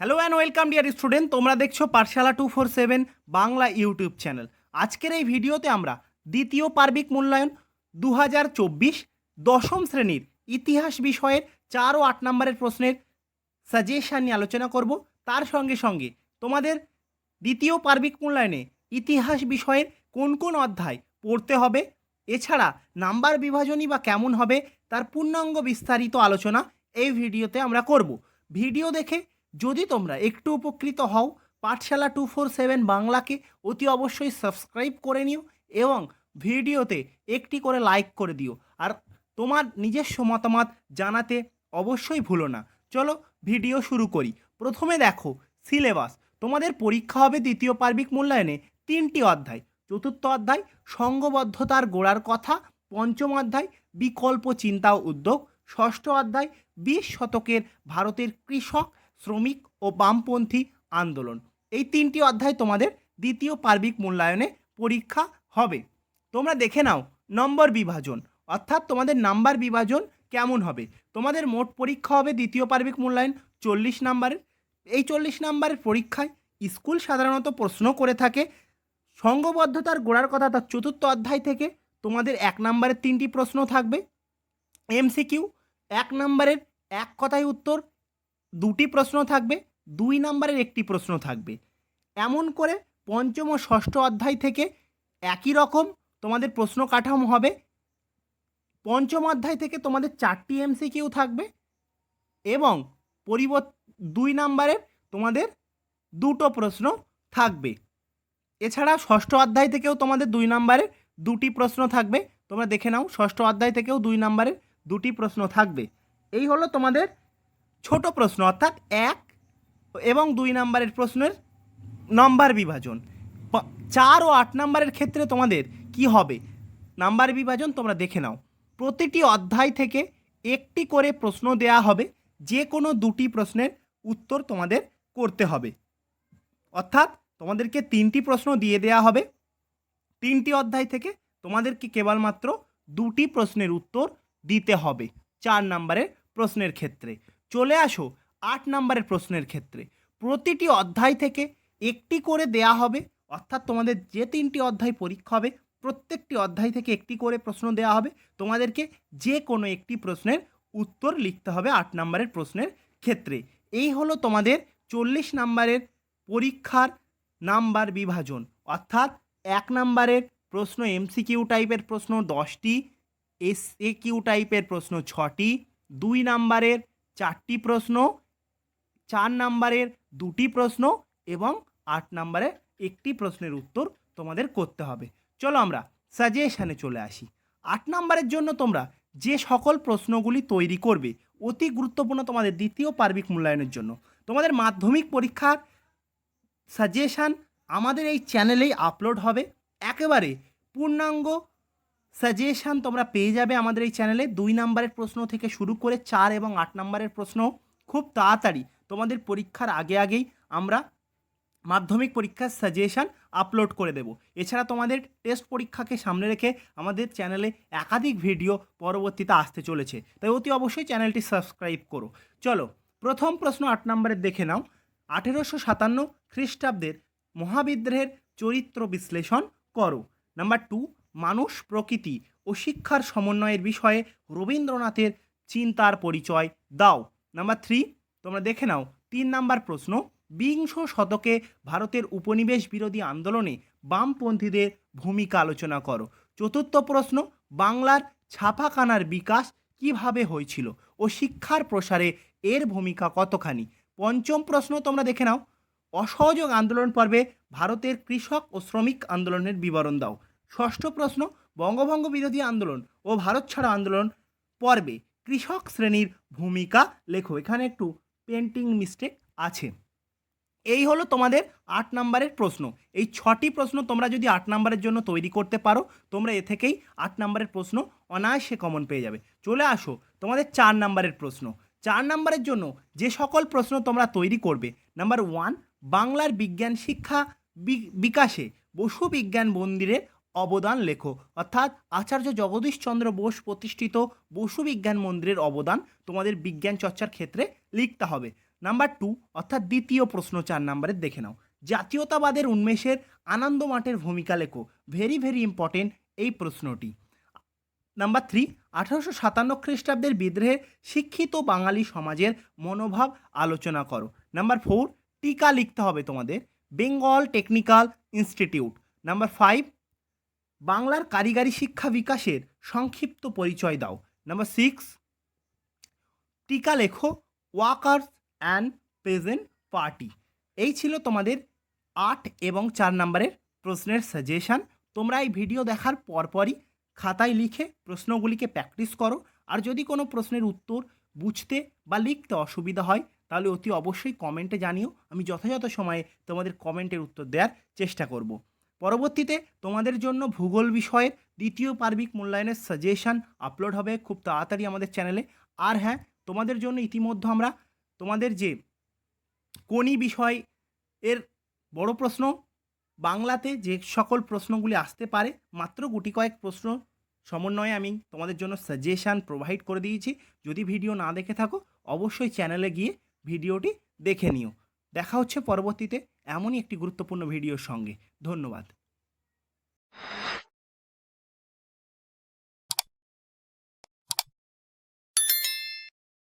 Hello and welcome dear student তোমরা দেখছ Pathshala two four seven Bangla YouTube channel আজকের এই ভিডিওতে আমরা দ্বিতীয় পার্বিক মূল্যায়ন দু হাজার চব্বিশ দশম শ্রেণির ইতিহাস বিষয়ের চার ও আট নম্বরের প্রশ্নের সাজেশান নিয়ে আলোচনা করব। তার সঙ্গে সঙ্গে তোমাদের দ্বিতীয় পার্বিক মূল্যায়নে ইতিহাস বিষয়ের কোন কোন অধ্যায় পড়তে হবে, এছাড়া নাম্বার বিভাজনই বা কেমন হবে, তার পূর্ণাঙ্গ বিস্তারিত আলোচনা এই ভিডিওতে আমরা করব। ভিডিও দেখে যদি তোমরা একটু উপকৃত হও, পাঠশালা টু ফোর সেভেন বাংলাকে অতি অবশ্যই সাবস্ক্রাইব করে নিও এবং ভিডিওতে একটি করে লাইক করে দিও। আর তোমার নিজস্ব মতামত জানাতে অবশ্যই ভুলো না। চলো ভিডিও শুরু করি। প্রথমে দেখো সিলেবাস তোমাদের পরীক্ষা হবে দ্বিতীয় পার্বিক মূল্যায়নে তিনটি অধ্যায়। চতুর্থ অধ্যায়, সঙ্গবদ্ধতার গোড়ার কথা। পঞ্চম অধ্যায়, বিকল্প চিন্তা ও উদ্যোগ। ষষ্ঠ অধ্যায়, বিশ শতকের ভারতের কৃষক। শ্রমিক ও বামপন্থী আন্দোলন। এই তিনটি অধ্যায় তোমাদের দ্বিতীয় পার্বিক মূল্যায়নে পরীক্ষা হবে। তোমরা দেখে নাও নম্বর বিভাজন, অর্থাৎ তোমাদের নাম্বার বিভাজন কেমন হবে? তোমাদের মোট পরীক্ষা হবে দ্বিতীয় পার্বিক মূল্যায়ন চল্লিশ নাম্বারের। এই চল্লিশ নাম্বারের পরীক্ষায় স্কুল সাধারণত প্রশ্ন করে থাকে, সঙ্গবদ্ধতার গোড়ার কথা তার চতুর্থ অধ্যায় থেকে তোমাদের এক নম্বরের তিনটি প্রশ্ন থাকবে। এমসিকিউ, এক নম্বরের এক কথায় উত্তর দুটি প্রশ্ন থাকবে, দুই নম্বরের একটি প্রশ্ন থাকবে। এমন করে পঞ্চম ও ষষ্ঠ অধ্যায় থেকে একই রকম তোমাদের প্রশ্ন কাঠামো হবে। পঞ্চম অধ্যায় থেকে তোমাদের চারটি এমসিকিউ থাকবে এবং পরিবর্ত দুই নম্বরের তোমাদের দুটো প্রশ্ন থাকবে। এছাড়া ষষ্ঠ অধ্যায় থেকেও তোমাদের দুই নম্বরের দুটি প্রশ্ন থাকবে। তোমরা দেখে নাও, ষষ্ঠ অধ্যায় থেকেও দুই নম্বরের দুটি প্রশ্ন থাকবে। এই হলো তোমাদের ছোট প্রশ্ন অর্থাৎ এক এবং দুই নম্বরের প্রশ্নের নম্বর বিভাজন। চার ও আট নম্বরের ক্ষেত্রে তোমাদের কি হবে? নাম্বার বিভাজন তোমরা দেখে নাও। প্রতিটি অধ্যায় থেকে একটি করে প্রশ্ন দেয়া হবে। যে কোনো দুটি প্রশ্নের উত্তর তোমাদের করতে হবে। অর্থাৎ তোমাদেরকে তিনটি প্রশ্ন দিয়ে দেয়া হবে। তিনটি অধ্যায় থেকে তোমাদেরকে কেবলমাত্র দুটি প্রশ্নের উত্তর দিতে হবে চার নম্বরের প্রশ্নের ক্ষেত্রে। চলে আসো আট নম্বরের প্রশ্নের ক্ষেত্রে। প্রতিটি অধ্যায় থেকে একটি করে দেয়া হবে, অর্থাৎ তোমাদের যে তিনটি অধ্যায় পরীক্ষা হবে, প্রত্যেকটি অধ্যায় থেকে একটি করে প্রশ্ন দেওয়া হবে। তোমাদেরকে যে কোনো একটি প্রশ্নের উত্তর লিখতে হবে আট নম্বরের প্রশ্নের ক্ষেত্রে। এই হলো তোমাদের চল্লিশ নম্বরের পরীক্ষার নাম্বার বিভাজন, অর্থাৎ এক নম্বরের প্রশ্ন এমসিকিউ টাইপের প্রশ্ন দশটি এস এ কিউ টাইপের প্রশ্ন ছটি, দুই নাম্বারের চারটি প্রশ্ন, চার নাম্বারের দুটি প্রশ্ন এবং আট নাম্বারের একটি প্রশ্নের উত্তর তোমাদের করতে হবে। চলো আমরা সাজেশানে চলে আসি। আট নাম্বারের জন্য তোমরা যে সকল প্রশ্নগুলি তৈরি করবে, অতি গুরুত্বপূর্ণ তোমাদের দ্বিতীয় পার্বিক মূল্যায়নের জন্য। তোমাদের মাধ্যমিক পরীক্ষার সাজেশান আমাদের এই চ্যানেলেই আপলোড হবে। একেবারে পূর্ণাঙ্গ সাজেশান তোমরা পেয়ে যাবে আমাদের এই চ্যানেলে দুই নম্বরের প্রশ্ন থেকে শুরু করে চার এবং আট নম্বরের প্রশ্ন খুব তাড়াতাড়ি। তোমাদের পরীক্ষার আগে আগেই আমরা মাধ্যমিক পরীক্ষার সাজেশান আপলোড করে দেব। এছাড়া তোমাদের টেস্ট পরীক্ষাকে সামনে রেখে আমাদের চ্যানেলে একাধিক ভিডিও পরবর্তীতে আসতে চলেছে। তাই অতি অবশ্যই চ্যানেলটি সাবস্ক্রাইব করো। চলো, প্রথম প্রশ্ন আট নম্বরের দেখে নাও। আঠেরোশো সাতান্ন খ্রিস্টাব্দের মহাবিদ্রোহের চরিত্র বিশ্লেষণ করো। নাম্বার টু মানুষ, প্রকৃতি ও শিক্ষার সমন্বয়ের বিষয়ে রবীন্দ্রনাথের চিন্তার পরিচয় দাও। নাম্বার থ্রি তোমরা দেখে নাও, তিন নাম্বার প্রশ্ন, বিংশ শতকে ভারতের উপনিবেশ বিরোধী আন্দোলনে বামপন্থীদের ভূমিকা আলোচনা করো। চতুর্থ প্রশ্ন, বাংলার ছাপাখানার বিকাশ কীভাবে হয়েছিল ও শিক্ষার প্রসারে এর ভূমিকা কতখানি? পঞ্চম প্রশ্ন, তোমরা দেখে নাও, অসহযোগ আন্দোলন পর্বে ভারতের কৃষক ও শ্রমিক আন্দোলনের বিবরণ দাও। ষষ্ঠ প্রশ্ন, বঙ্গভঙ্গ বিরোধী আন্দোলন ও ভারত ছাড়ো আন্দোলন পর্বে কৃষক শ্রেণির ভূমিকা লেখো। এখানে একটু পেন্টিং মিস্টেক আছে। এই হলো তোমাদের আট নম্বরের প্রশ্ন। এই ছটি প্রশ্ন তোমরা যদি আট নম্বরের জন্য তৈরি করতে পারো, তোমরা এ থেকেই আট নম্বরের প্রশ্ন অনায়াসে কমন পেয়ে যাবে। চলে আসো তোমাদের চার নম্বরের প্রশ্ন। চার নম্বরের জন্য যে সকল প্রশ্ন তোমরা তৈরি করবে নাম্বার ওয়ান বাংলার বিজ্ঞান শিক্ষা বিকাশে বসু বিজ্ঞান মন্দিরের অবদান লেখো। অর্থাৎ আচার্য জগদীশচন্দ্র বোস প্রতিষ্ঠিত বসু বিজ্ঞান মন্দিরের অবদান তোমাদের বিজ্ঞান চর্চার ক্ষেত্রে লিখতে হবে। নাম্বার টু, অর্থাৎ দ্বিতীয় প্রশ্ন চার নাম্বারের দেখে নাও। জাতীয়তাবাদের উন্মেষের আনন্দ মাঠের ভূমিকা লেখো। ভেরি ভেরি ইম্পর্টেন্ট এই প্রশ্নটি। নাম্বার থ্রি, আঠারোশো সাতান্ন খ্রিস্টাব্দের বিদ্রোহে শিক্ষিত বাঙালি সমাজের মনোভাব আলোচনা করো। নাম্বার ফোর, টিকা লিখতে হবে তোমাদের। Bengal technical institute number five বাংলার কারিগরি শিক্ষা বিকাশের সংক্ষিপ্ত পরিচয় দাও। নাম্বার সিক্স টিকা লেখো ওয়াকার্স অ্যান্ড প্রেজেন্ট পার্টি এই ছিল তোমাদের আট এবং চার নম্বরের প্রশ্নের সাজেশান তোমরা এই ভিডিও দেখার পরপরই খাতায় লিখে প্রশ্নগুলিকে প্র্যাকটিস করো। আর যদি কোনো প্রশ্নের উত্তর বুঝতে বা লিখতে অসুবিধা হয়, তাহলে অতি অবশ্যই কমেন্টে জানিও। আমি যথাযথ সময়ে তোমাদের কমেন্টের উত্তর দেওয়ার চেষ্টা করব। পরবর্তীতে তোমাদের জন্য ভূগোল বিষয়ের দ্বিতীয় পার্বিক মূল্যায়নের সাজেশান আপলোড হবে খুব তাড়াতাড়ি আমাদের চ্যানেলে আর হ্যাঁ তোমাদের জন্য ইতিমধ্যে আমরা তোমাদের যে কোনি বিষয় এর বড় প্রশ্ন, বাংলাতে যে সকল প্রশ্নগুলি আসতে পারে, মাত্র গুটি কয়েক প্রশ্ন সমন্বয়ে আমি তোমাদের জন্য সাজেশান প্রোভাইড করে দিয়েছি। যদি ভিডিও না দেখে থাকো, অবশ্যই চ্যানেলে গিয়ে ভিডিওটি দেখে নিও। দেখা হচ্ছে পরবর্তীতে। এমনই একটি গুরুত্বপূর্ণ ভিডিওর সঙ্গে। ধন্যবাদ।